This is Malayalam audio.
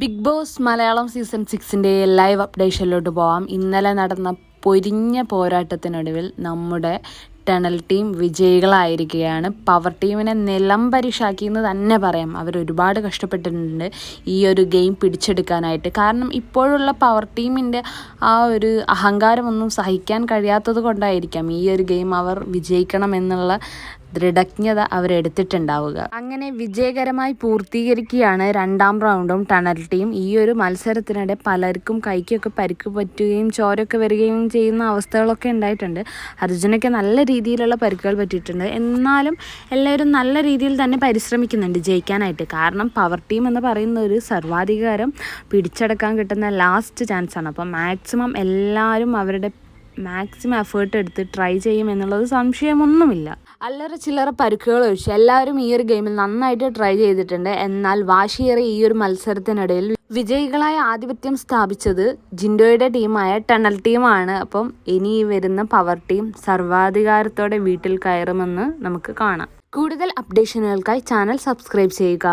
ബിഗ് ബോസ് മലയാളം സീസൺ സിക്സിന്റെ ലൈവ് അപ്ഡേഷനിലോട്ട് പോവാം. ഇന്നലെ നടന്ന പൊരിഞ്ഞ പോരാട്ടത്തിനൊടുവിൽ നമ്മുടെ ടണൽ ടീം വിജയികളായിരിക്കുകയാണ്. പവർ ടീമിനെ നിലം നിലംപരിശാക്കി എന്ന് തന്നെ പറയാം. അവർ ഒരുപാട് കഷ്ടപ്പെട്ടിട്ടുണ്ട് ഈ ഒരു ഗെയിം പിടിച്ചെടുക്കാനായിട്ട്. കാരണം ഇപ്പോഴുള്ള പവർ ടീമിന്റെ ആ ഒരു അഹങ്കാരമൊന്നും സഹിക്കാൻ കഴിയാത്തത് കൊണ്ടായിരിക്കാം ഈ ഒരു ഗെയിം അവർ വിജയിക്കണം എന്നുള്ള ദൃഢജ്ഞത അവരെടുത്തിട്ടുണ്ടാവുക. അങ്ങനെ വിജയകരമായി പൂർത്തീകരിക്കുകയാണ് രണ്ടാം റൗണ്ടും ടണൽ ടീം. ഈ ഒരു മത്സരത്തിനിടെ പലർക്കും കൈക്കൊക്കെ പരിക്ക് പറ്റുകയും ചോരൊക്കെ വരികയും ചെയ്യുന്ന അവസ്ഥകളൊക്കെ ഉണ്ടായിട്ടുണ്ട്. അർജുനൊക്കെ നല്ല രീതിയിലുള്ള പരിക്കുകൾ പറ്റിയിട്ടുണ്ട്. എന്നാലും എല്ലാവരും നല്ല രീതിയിൽ തന്നെ പരിശ്രമിക്കുന്നുണ്ട് ജയിക്കാനായിട്ട്. കാരണം പവർ ടീം എന്ന് പറയുന്ന ഒരു സർവാധികാരം പിടിച്ചടക്കാൻ കിട്ടുന്ന ലാസ്റ്റ് ചാൻസാണ് അപ്പോൾ മാക്സിമം എല്ലാവരും അവരുടെ മാക്സിമം എഫേർട്ട് എടുത്ത് ട്രൈ ചെയ്യും എന്നുള്ളത് സംശയമൊന്നുമില്ല. അല്ലറ ചില്ലറ പരുക്കുകൾ ഒഴിച്ച് എല്ലാവരും ഈ ഒരു ഗെയിമിൽ നന്നായിട്ട് ട്രൈ ചെയ്തിട്ടുണ്ട്. എന്നാൽ വാശിയേറെ ഈ ഒരു മത്സരത്തിനിടയിൽ വിജയികളായ ആധിപത്യം സ്ഥാപിച്ചത് ജിൻഡോയുടെ ടീമായ ടണൽ ടീമാണ് അപ്പം ഇനി വരുന്ന പവർ ടീം സർവാധികാരത്തോടെ വീട്ടിൽ കയറുമെന്ന് നമുക്ക് കാണാം. കൂടുതൽ അപ്ഡേഷനുകൾക്കായി ചാനൽ സബ്സ്ക്രൈബ് ചെയ്യുക.